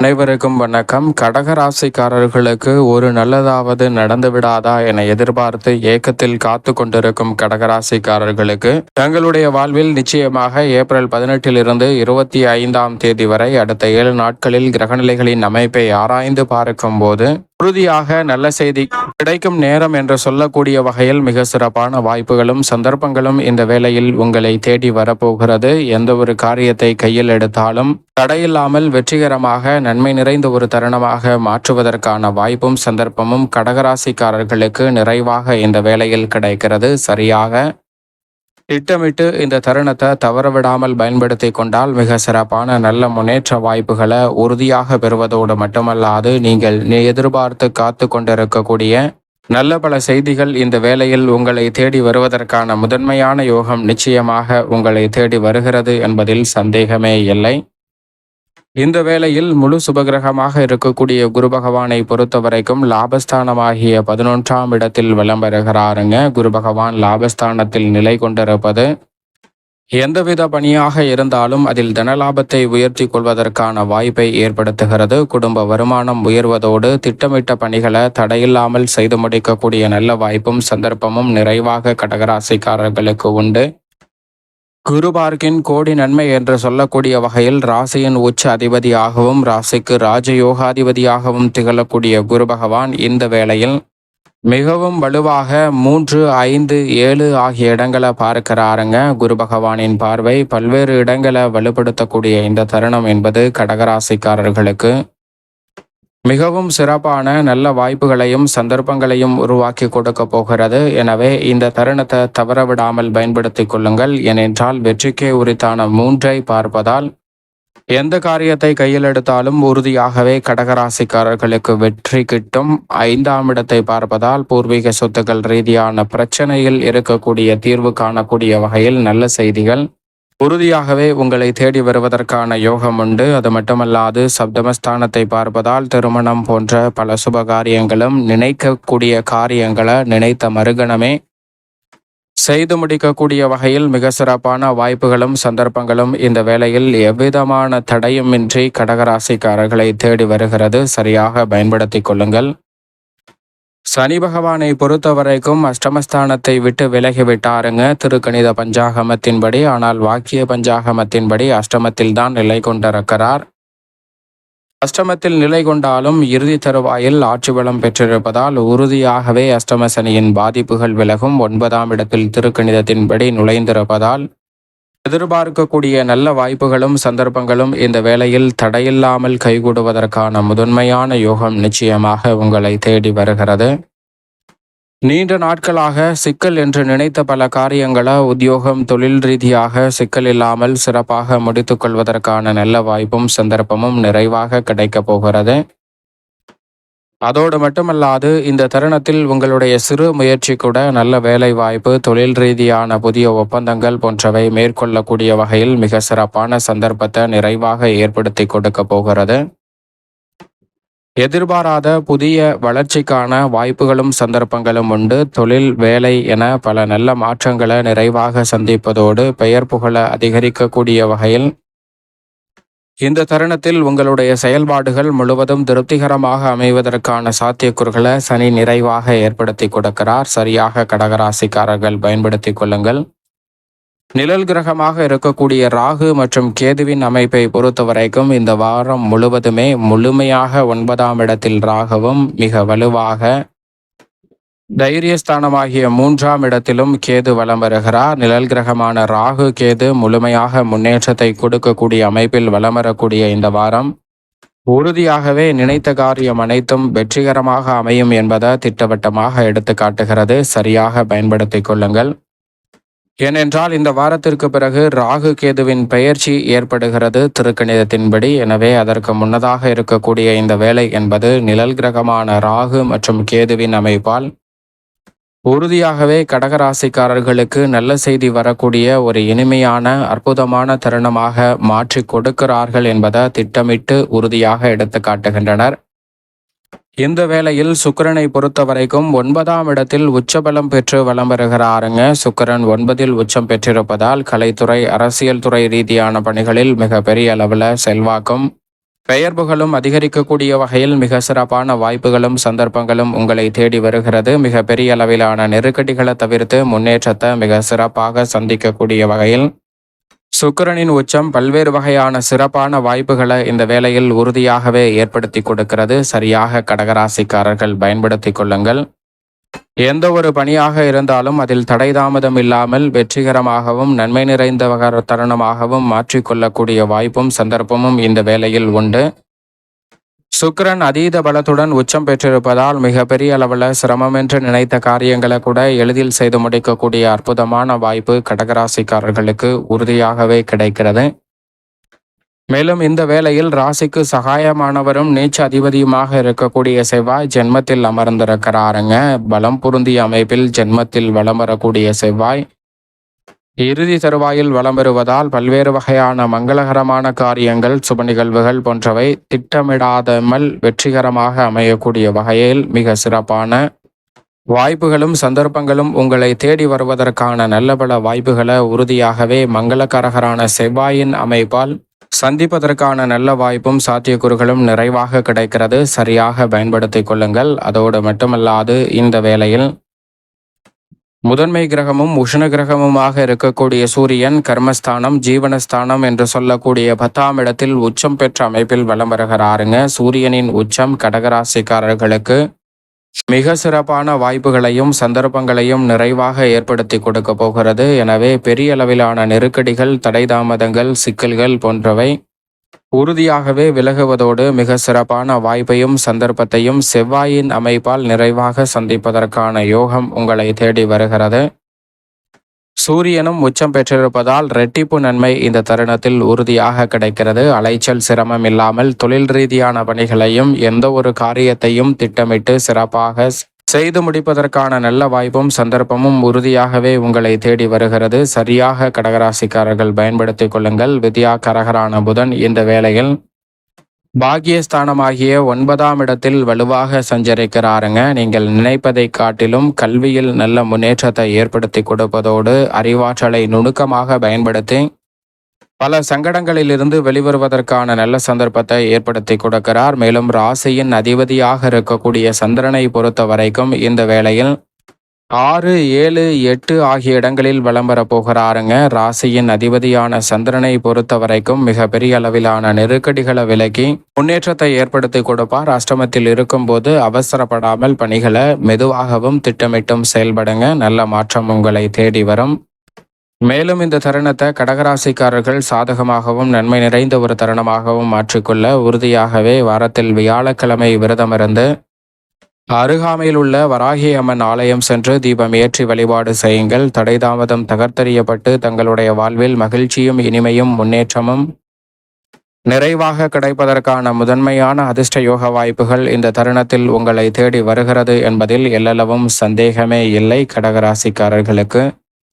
அனைவருக்கும் வணக்கம். கடகராசிக்காரர்களுக்கு ஒரு நல்லதாவது நடந்து விடாதா என எதிர்பார்த்து ஏக்கத்தில் காத்து கொண்டிருக்கும் கடகராசிக்காரர்களுக்கு தங்களுடைய வாழ்வில் நிச்சயமாக ஏப்ரல் பதினெட்டிலிருந்து இருபத்தி ஐந்தாம் தேதி வரை அடுத்த ஏழு நாட்களில் கிரகநிலைகளின் அமைப்பை ஆராய்ந்து பார்க்கும் போது உறுதியாக நல்ல செய்தி. கிடைக்கும் நேரம் என்று சொல்லக்கூடிய வகையில் மிக சிறப்பான வாய்ப்புகளும் சந்தர்ப்பங்களும் இந்த வேளையில் உங்களை தேடி வரப்போகிறது. எந்த ஒரு காரியத்தை கையில் எடுத்தாலும் தடையில்லாமல் வெற்றிகரமாக நன்மை நிறைந்த ஒரு தருணமாக மாற்றுவதற்கான வாய்ப்பும் சந்தர்ப்பமும் கடகராசிக்காரர்களுக்கு நிறைவாக இந்த வேளையில் கிடைக்கிறது. சரியாக திட்டமிட்டு இந்த தருணத்தை தவறவிடாமல் பயன்படுத்தி கொண்டால் மிக சிறப்பான நல்ல முன்னேற்ற வாய்ப்புகளை உறுதியாக பெறுவதோடு மட்டுமல்லாது நீங்கள் எதிர்பார்த்து காத்து கொண்டிருக்கக்கூடிய நல்ல பல செய்திகள் இந்த வேளையில் உங்களை தேடி வருவதற்கான முதன்மையான யோகம் நிச்சயமாக உங்களை தேடி வருகிறது என்பதில் சந்தேகமே இல்லை. இந்த வேளையில் முழு சுபகிரகமாக இருக்கக்கூடிய குரு பகவானை பொறுத்த வரைக்கும் லாபஸ்தானமாகிய பதினொன்றாம் இடத்தில் விளம்பருகிறாருங்க குரு பகவான் லாபஸ்தானத்தில் நிலை கொண்டிருப்பது எந்தவித பணியாக இருந்தாலும் அதில் தனலாபத்தை உயர்த்தி கொள்வதற்கான வாய்ப்பை ஏற்படுத்துகிறது. குடும்ப வருமானம் உயர்வதோடு திட்டமிட்ட பணிகளை தடையில்லாமல் செய்து முடிக்கக்கூடிய நல்ல வாய்ப்பும் சந்தர்ப்பமும் நிறைவாக கடகராசிக்காரர்களுக்கு உண்டு. குருபார்க்கின் கோடி நன்மை என்று சொல்லக்கூடிய வகையில் ராசியின் உச்ச அதிபதியாகவும் ராசிக்கு ராஜயோகாதிபதியாகவும் திகழக்கூடிய குரு பகவான் இந்த வேளையில் மிகவும் வலுவாக மூன்று ஐந்து ஏழு ஆகிய இடங்களை பார்க்கிறாருங்க. குரு பகவானின் பார்வை பல்வேறு இடங்களை வலுப்படுத்தக்கூடிய இந்த தருணம் என்பது கடகராசிக்காரர்களுக்கு மிகவும் சிறப்பான நல்ல வாய்ப்புகளையும் சந்தர்ப்பங்களையும் உருவாக்கி கொடுக்க போகிறது. எனவே இந்த தருணத்தை தவறவிடாமல் பயன்படுத்திக் கொள்ளுங்கள். ஏனென்றால் வெற்றிக்கே உரித்தான மூன்றை பார்ப்பதால் எந்த காரியத்தை கையில் எடுத்தாலும் உறுதியாகவே கடகராசிக்காரர்களுக்கு வெற்றி கிட்டும். ஐந்தாம் இடத்தை பார்ப்பதால் பூர்வீக சொத்துக்கள் ரீதியான பிரச்சனையில் இருக்கக்கூடிய தீர்வு காணக்கூடிய வகையில் நல்ல செய்திகள். உறுதியாகவே உங்களை தேடி வருவதற்கான யோகம் உண்டு. அது மட்டுமல்லாது சப்தமஸ்தானத்தை பார்ப்பதால் திருமணம் போன்ற பல சுப காரியங்களும் நினைக்கக்கூடிய காரியங்களை நினைத்த மறுகணமே. செய்து முடிக்கக்கூடிய வகையில் மிக சிறப்பான வாய்ப்புகளும் சந்தர்ப்பங்களும் இந்த வேளையில் எவ்விதமான தடையுமின்றி கடகராசிக்காரர்களை தேடி வருகிறது. சரியாக பயன்படுத்திக் கொள்ளுங்கள். சனி பகவானை பொறுத்த வரைக்கும் அஷ்டமஸ்தானத்தை விட்டு விலகிவிட்டாருங்க. திருக்கணித பஞ்சாகமத்தின்படி ஆனால் வாக்கிய பஞ்சாகமத்தின்படி அஷ்டமத்தில் தான் நிலை கொண்டிருக்கிறார். அஷ்டமத்தில் நிலை கொண்டாலும் இறுதி தருவாயில் ஆட்சி பலம் பெற்றிருப்பதால் உறுதியாகவே அஷ்டம சனியின் பாதிப்புகள் விலகும். ஒன்பதாம் இடத்தில் திருக்கணிதத்தின்படி நுழைந்திருப்பதால் எதிர்பார்க்கக்கூடிய நல்ல வாய்ப்புகளும் சந்தர்ப்பங்களும் இந்த வேளையில் தடையில்லாமல் கைகூடுவதற்கான முதன்மையான யோகம் நிச்சயமாக உங்களை தேடி வருகிறது. நீண்ட நாட்களாக சிக்கல் என்று நினைத்த பல காரியங்களை உத்தியோகம் தொழில் ரீதியாக சிக்கல் இல்லாமல் சிறப்பாக முடித்துக்கொள்வதற்கான நல்ல வாய்ப்பும் சந்தர்ப்பமும் நிறைவாக கிடைக்கப் போகிறது. அதோடு மட்டுமல்லாது இந்த தருணத்தில் உங்களுடைய சிறு முயற்சி கூட நல்ல வேலை வாய்ப்பு தொழில் ரீதியான புதிய ஒப்பந்தங்கள் போன்றவை மேற்கொள்ளக்கூடிய வகையில் மிக சிறப்பான சந்தர்ப்பத்தை நிறைவாக ஏற்படுத்தி கொடுக்க போகிறது. எதிர்பாராத புதிய வளர்ச்சிக்கான வாய்ப்புகளும் சந்தர்ப்பங்களும் உண்டு. தொழில் வேலை என பல நல்ல மாற்றங்களை நிறைவாக சந்திப்பதோடு பெயர் புகழ அதிகரிக்கக்கூடிய வகையில் இந்த தருணத்தில் உங்களுடைய செயல்பாடுகள் முழுவதும் திருப்திகரமாக அமைவதற்கான சாத்தியக்கூறுகளை சனி நிறைவாக ஏற்படுத்தி கொடுக்கிறார். சரியாக கடகராசிக்காரர்கள் பயன்படுத்திக் கொள்ளுங்கள். நிழல் கிரகமாக இருக்கக்கூடிய ராகு மற்றும் கேதுவின் அமைப்பை பொறுத்தவரைக்கும் இந்த வாரம் முழுவதுமே முழுமையாக ஒன்பதாம் இடத்தில் ராகவும் மிக வலுவாக தைரியஸ்தானமாகிய மூன்றாம் இடத்திலும் கேது வலம் வருகிறார் நிழல் கிரகமான ராகு கேது முழுமையாக முன்னேற்றத்தை கொடுக்கக்கூடிய அமைப்பில் வலம் வரக்கூடிய இந்த வாரம் உறுதியாகவே நினைத்த காரியம் அனைத்தும் வெற்றிகரமாக அமையும் என்பதை திட்டவட்டமாக எடுத்து காட்டுகிறது. சரியாக பயன்படுத்திக் கொள்ளுங்கள். ஏனென்றால் இந்த வாரத்திற்கு பிறகு ராகு கேதுவின் பெயர்ச்சி ஏற்படுகிறது திருக்கணிதத்தின்படி. எனவே அதற்கு முன்னதாக இருக்கக்கூடிய இந்த வேலை என்பது நிழல் கிரகமான ராகு மற்றும் கேதுவின் அமைப்பால் உறுதியாகவே கடகராசிக்காரர்களுக்கு நல்ல செய்தி வரக்கூடிய ஒரு இனிமையான அற்புதமான தருணமாக மாற்றி கொடுக்கிறார்கள் என்பதை திட்டமிட்டு உறுதியாக எடுத்து காட்டுகின்றனர். இந்த வேளையில் சுக்கரனை பொறுத்த வரைக்கும் ஒன்பதாம் இடத்தில் உச்சபலம் பெற்று வலம் வருகிறாருங்க. சுக்கரன் ஒன்பதில் உச்சம் பெற்றிருப்பதால் கலைத்துறை அரசியல் துறை ரீதியான பணிகளில் மிக பெரிய அளவில் செல்வாக்கும் பெயர் புகழும் அதிகரிக்கக்கூடிய வகையில் மிக சிறப்பான வாய்ப்புகளும் சந்தர்ப்பங்களும் உங்களை தேடி வருகிறது. மிக பெரிய அளவிலான நெருக்கடிகளை தவிர்த்து முன்னேற்றத்தை மிக சிறப்பாக சந்திக்கக்கூடிய வகையில் சுக்கிரனின் உச்சம் பல்வேறு வகையான சிறப்பான வாய்ப்புகளை இந்த வேளையில் உறுதியாகவே ஏற்படுத்தி கொடுக்கிறது. சரியாக கடகராசிக்காரர்கள் பயன்படுத்திக் கொள்ளுங்கள். எந்த ஒரு பணியாக இருந்தாலும் அதில் தடை தாமதம் இல்லாமல் வெற்றிகரமாகவும் நன்மை நிறைந்த தருணமாகவும் மாற்றிக்கொள்ளக்கூடிய வாய்ப்பும் சந்தர்ப்பமும் இந்த வேலையில் உண்டு. சுக்கரன் அதீத பலத்துடன் உச்சம் பெற்றிருப்பதால் மிகப்பெரிய அளவில் சிரமம் என்று நினைத்த காரியங்களை கூட எளிதில் செய்து முடிக்கக்கூடிய அற்புதமான வாய்ப்பு கடகராசிக்காரர்களுக்கு உறுதியாகவே கிடைக்கிறது. மேலும் இந்த வேளையில் ராசிக்கு சகாயமானவரும் நீச்ச அதிபதியுமாக இருக்கக்கூடிய செவ்வாய் ஜென்மத்தில் அமர்ந்திருக்கிறாருங்க. பலம் பொருந்திய அமைப்பில் ஜென்மத்தில் வலம் வரக்கூடிய செவ்வாய் இறுதி தருவாயில் வளம் பெறுவதால் பல்வேறு வகையான மங்களகரமான காரியங்கள் சுப நிகழ்வுகள் போன்றவை திட்டமிடாதமல் வெற்றிகரமாக அமையக்கூடிய வகையில் மிக சிறப்பான வாய்ப்புகளும் சந்தர்ப்பங்களும் உங்களை தேடி வருவதற்கான நல்ல பல வாய்ப்புகளை உறுதியாகவே மங்களகரகரான செவ்வாயின் அமைப்பால் சந்திப்பதற்கான நல்ல வாய்ப்பும் சாத்தியக்கூறுகளும் நிறைவாக கிடைக்கிறது. சரியாக பயன்படுத்திக் கொள்ளுங்கள். அதோடு மட்டுமல்லாது இந்த வேளையில் முதன்மை கிரகமும் உஷ்ண கிரகமுமாக இருக்கக்கூடிய சூரியன் கர்மஸ்தானம் ஜீவனஸ்தானம் என்று சொல்லக்கூடிய பத்தாம் இடத்தில் உச்சம் பெற்ற அமைப்பில் வலம் வருகிறாருங்க. சூரியனின் உச்சம் கடகராசிக்காரர்களுக்கு மிக சிறப்பான வாய்ப்புகளையும் சந்தர்ப்பங்களையும் நிறைவாக ஏற்படுத்தி கொடுக்க போகிறது. எனவே பெரிய அளவிலான நெருக்கடிகள் தடை தாமதங்கள் சிக்கல்கள் போன்றவை உறுதியாகவே விலகுவதோடு மிக சிறப்பான வாய்ப்பையும் சந்தர்ப்பத்தையும் செவ்வாயின் அமைப்பால் நிறைவாக சந்திப்பதற்கான யோகம் உங்களை தேடி வருகிறது. சூரியனும் உச்சம் பெற்றிருப்பதால் ரெட்டிப்பு நன்மை இந்த தருணத்தில் உறுதியாக கிடைக்கிறது. அலைச்சல் சிரமம் இல்லாமல் தொழில் ரீதியான பணிகளையும் எந்த ஒரு காரியத்தையும் திட்டமிட்டு சிறப்பாக செய்து முடிப்பதற்கான நல்ல வாய்ப்பும் சந்தர்ப்பமும் உறுதியாகவே உங்களை தேடி வருகிறது. சரியாக கடகராசிக்காரர்கள் பயன்படுத்திக் கொள்ளுங்கள். வித்யா கரகரான புதன் இந்த வேளையில் பாகியஸ்தானமாகிய ஒன்பதாம் இடத்தில் வலுவாக சஞ்சரிக்கிறாருங்க. நீங்கள் நினைப்பதை காட்டிலும் கல்வியில் நல்ல முன்னேற்றத்தை ஏற்படுத்தி கொடுப்பதோடு அறிவாற்றலை நுணுக்கமாக பயன்படுத்தி பல சங்கடங்களிலிருந்து வெளிவருவதற்கான நல்ல சந்தர்ப்பத்தை ஏற்படுத்தி கொடுக்கிறார். மேலும் ராசியின் அதிபதியாக இருக்கக்கூடிய சந்திரனை பொறுத்த வரைக்கும் இந்த வேளையில் ஆறு ஏழு எட்டு ஆகிய இடங்களில் வலம் போகிறாருங்க ராசியின் அதிபதியான சந்திரனை பொறுத்த வரைக்கும் மிக பெரிய அளவிலான நெருக்கடிகளை விலக்கி முன்னேற்றத்தை ஏற்படுத்தி கொடுப்பார். அஷ்டமத்தில் இருக்கும்போது அவசரப்படாமல் பணிகளை மெதுவாகவும் திட்டமிட்டும் செயல்படுங்க. நல்ல மாற்றம் உங்களை தேடி வரும். மேலும் இந்த தருணத்தை கடகராசிக்காரர்கள் சாதகமாகவும் நன்மை நிறைந்த ஒரு தருணமாகவும் மாற்றிக்கொள்ள உறுதியாகவே வாரத்தில் வியாழக்கிழமை விரதமிருந்து அருகாமையில் உள்ள வராகி அம்மன் ஆலயம் சென்று தீபம் ஏற்றி வழிபாடு செய்யுங்கள். தடை தாமதம் தகர்த்தறியப்பட்டு தங்களுடைய வாழ்வில் மகிழ்ச்சியும் இனிமையும் முன்னேற்றமும் நிறைவாக கிடைப்பதற்கான முதன்மையான அதிர்ஷ்ட யோக வாய்ப்புகள் இந்த தருணத்தில் உங்களை தேடி வருகிறது என்பதில் எல்லளவும் சந்தேகமே இல்லை. கடகராசிக்காரர்களுக்கு